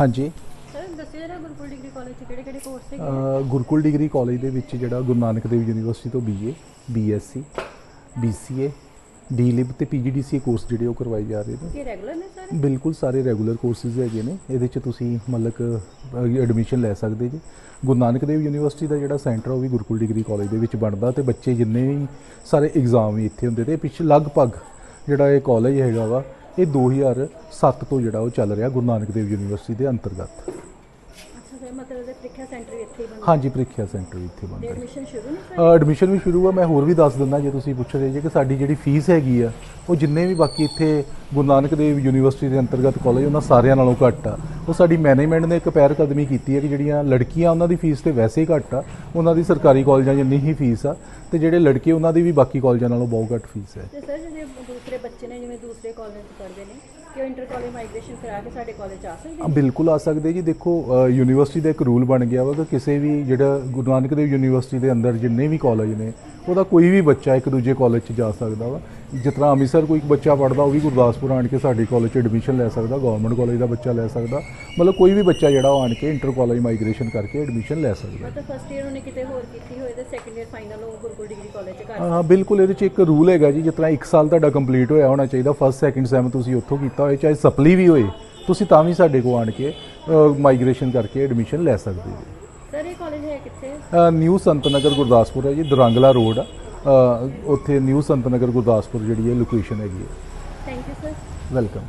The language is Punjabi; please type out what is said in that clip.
ਹਾਂਜੀ। ਸਰ ਦੱਸਿਓ ਜਰਾ ਗੁਰਪੁਰ ਡਿਗਰੀ ਕਾਲਜ ਚ ਕਿਹੜੇ ਕਿਹੜੇ ਕੋਰਸ ਹੈਗੇ ਅ, ਗੁਰਕੁਲ ਡਿਗਰੀ ਕਾਲਜ ਦੇ ਵਿੱਚ ਜਿਹੜਾ ਗੁਰੂ ਨਾਨਕ ਦੇਵ ਯੂਨੀਵਰਸਿਟੀ ਤੋਂ ਬੀਏ ਬੀਐਸਸੀ ਬੀਸੀਏ ਡੀਲਿਬ ਤੇ ਪੀਜੀਡੀਸੀਏ ਕੋਰਸ ਜਿਹੜੇ ਉਹ ਕਰਵਾਏ ਜਾ ਰਹੇ ਨੇ। ਇਹ ਰੈਗੂਲਰ ਨੇ ਸਰ? ਬਿਲਕੁਲ ਸਾਰੇ ਰੈਗੂਲਰ ਕੋਰਸਿਸ ਹੈਗੇ ਨੇ। ਇਹਦੇ 'ਚ ਤੁਸੀਂ ਮਤਲਬ ਐਡਮਿਸ਼ਨ ਲੈ ਸਕਦੇ ਜੀ। ਗੁਰੂ ਨਾਨਕ ਦੇਵ ਯੂਨੀਵਰਸਿਟੀ ਦਾ ਜਿਹੜਾ ਸੈਂਟਰ ਉਹ ਵੀ ਗੁਰਕੁਲ ਡਿਗਰੀ ਕਾਲਜ ਦੇ ਵਿੱਚ ਬਣਦਾ ਤੇ ਬੱਚੇ ਜਿੰਨੇ ਵੀ ਸਾਰੇ ਐਗਜ਼ਾਮ ਵੀ ਇੱਥੇ ਹੁੰਦੇ ਤੇ ਪਿਛੇ ਲਗਭਗ ਜਿਹੜਾ ਇਹ ਕਾਲਜ ਹੈਗਾ ਵਾ ਇਹ 2007 ਤੋਂ ਜਿਹੜਾ ਉਹ ਚੱਲ ਰਿਹਾ ਗੁਰੂ ਨਾਨਕ ਦੇਵ ਯੂਨੀਵਰਸਿਟੀ ਦੇ ਅੰਤਰਗਤ। ਅੱਛਾ ਸਰ ਮਤਲਬ ਇਹਦਾ ਪ੍ਰੀਖਿਆ ਸੈਂਟਰ ਵੀ ਇੱਥੇ ਹੀ ਬਣਦਾ? ਹਾਂਜੀ ਪ੍ਰੀਖਿਆ ਸੈਂਟਰ ਇੱਥੇ ਬਣਦਾ। ਹੈ ਐਡਮਿਸ਼ਨ ਸ਼ੁਰੂ ਨੇ ਸਰ ਐਡਮਿਸ਼ਨ ਵੀ ਸ਼ੁਰੂ ਆ ਮੈਂ ਹੋਰ ਵੀ ਦੱਸ ਦਿੰਦਾ ਜੇ ਤੁਸੀਂ ਪੁੱਛ ਰਹੇ ਜੇ ਕਿ ਸਾਡੀ ਜਿਹੜੀ ਫੀਸ ਹੈਗੀ ਆ ਉਹ ਜਿੰਨੇ ਵੀ ਬਾਕੀ ਇੱਥੇ ਗੁਰੂ ਨਾਨਕ ਦੇਵ ਯੂਨੀਵਰਸਿਟੀ ਦੇ ਅੰਤਰਗਤ ਕਾਲਜ ਉਹਨਾਂ ਸਾਰਿਆਂ ਨਾਲੋਂ ਘੱਟ ਆ। ਉਹ ਸਾਡੀ ਮੈਨੇਜਮੈਂਟ ਨੇ ਇੱਕ ਪੈਰ ਕਦਮੀ ਕੀਤੀ ਹੈ ਕਿ ਜਿਹੜੀਆਂ ਲੜਕੀਆਂ ਉਹਨਾਂ ਦੀ ਫੀਸ ਤੇ ਵੈਸੇ ਹੀ ਘੱਟ ਆ ਉਹਨਾਂ ਦੀ ਸਰਕਾਰੀ ਕਾਲਜਾਂ ਜਿੰਨੀ ਹੀ ਫੀਸ ਆ ਤੇ ਜਿਹੜੇ ਲੜਕੇ ਉਹਨਾਂ ਦੀ ਵੀ ਬਾਕੀ ਕਾਲਜਾਂ ਨਾਲੋਂ ਬਹੁਤ ਘੱਟ ਫੀਸ ਹੈ। ਤੇ ਸਰ ਜਿਹੜੇ ਦੂਸਰੇ ਬੱਚੇ ਨੇ ਜਿਵੇਂ ਦੂਸਰੇ ਕਾਲਜ ਚ ਪੜ੍ਹਦੇ ਨੇ ਕਿ ਉਹ ਇੰਟਰ ਕਾਲਜ ਮਾਈਗ੍ਰੇਸ਼ਨ ਕਰਾ ਕੇ ਸਾਡੇ ਕਾਲਜ ਆ ਸਕਦੇ ਨੇ? ਬਿਲਕੁਲ ਆ ਸਕਦੇ ਜੀ। ਦੇਖੋ ਯੂਨੀਵਰਸਿਟੀ ਦਾ ਇੱਕ ਰੂਲ ਬਣ ਗਿਆ ਵਾ ਕਿ ਕਿਸੇ ਵੀ ਜਿਹੜਾ ਗੁਰੂ ਨਾਨਕ ਦੇਵ ਯੂਨੀਵਰਸਿਟੀ ਦੇ ਅੰਦਰ ਜਿੰਨੇ ਵੀ ਕਾਲਜ ਨੇ ਉਹਦਾ ਕੋਈ ਵੀ ਬੱਚਾ ਇੱਕ ਦੂਜੇ ਕਾਲਜ 'ਚ ਜਾ ਸਕਦਾ ਵਾ। ਜਿਸ ਤਰ੍ਹਾਂ ਅੰਮ੍ਰਿਤਸਰ ਕੋਈ ਬੱਚਾ ਪੜਦਾ ਉਹ ਵੀ ਗੁਰਦਾਸਪੁਰ ਆਣ ਕੇ ਸਾਡੇ ਕਾਲਜ 'ਚ ਐਡਮਿਸ਼ਨ ਲੈ ਸਕਦਾ ਗਵਰਨਮੈਂਟ ਕਾਲਜ ਦਾ ਬੱਚਾ ਲੈ ਸਕਦਾ। ਮਤਲਬ ਕੋਈ ਵੀ ਬੱਚਾ ਜਿਹੜਾ ਉਹ ਆਣ ਕੇ ਇੰਟਰ ਕਾਲਜ ਮਾਈਗ੍ਰੇਸ਼ਨ ਕਰਕੇ ਐਡਮਿਸ਼ਨ ਲੈ ਸਕਦਾ। ਮਤਲਬ ਫਸਟ ਇਅਰ ਉਹਨੇ ਕਿਤੇ ਹੋਰ ਕੀਤੀ ਹੋਏ ਤੇ ਸੈਕੰਡ ਇਅਰ ਫਾਈਨਲ ਉਹ ਗੁਰਪੁਰ ਡਿਗਰੀ ਕਾਲਜ ਚ ਕਰ ਹਾਂ ਬਿਲਕੁਲ ਇਹਦੇ 'ਚ ਇੱਕ ਰੂਲ ਹੈਗਾ ਜੀ ਜਿਸ ਤਰ੍ਹਾਂ 1 ਸਾਲ ਤੁਹਾਡਾ ਕੰਪਲੀਟ ਹੋਇਆ ਹੋਣਾ ਚਾਹੀਦਾ ਫਸਟ ਸੈਕਿੰਡ ਸੈਮ ਤੁਸੀਂ ਉੱਥੋਂ ਕੀਤਾ ਹੋਏ ਚਾਹੇ ਸਪਲੀ ਵੀ ਹੋਏ ਤੁਸੀਂ ਤਾਂ ਵੀ ਸਾਡੇ ਕੋਲ ਆਣ ਕੇ ਮਾਈਗ੍ਰੇਸ਼ਨ ਕਰਕੇ ਐਡਮਿਸ਼ਨ ਲੈ ਸਕਦੇ ਜੀ ਸਰ ਇਹ ਕਾਲਜ ਹੈ ਕਿੱਥੇ? ਨਿਊ ਸੰਤ ਨਗਰ ਗੁਰਦਾਸਪੁਰ ਹੈ ਜੀ ਦਰੰਗਲਾ ਰੋਡ ਆ। ਉੱਥੇ ਨਿਊ ਸੰਤ ਨਗਰ ਗੁਰਦਾਸਪੁਰ ਜਿਹੜੀ ਹੈ ਲੋਕੇਸ਼ਨ ਹੈਗੀ ਹੈ। Thank you sir welcome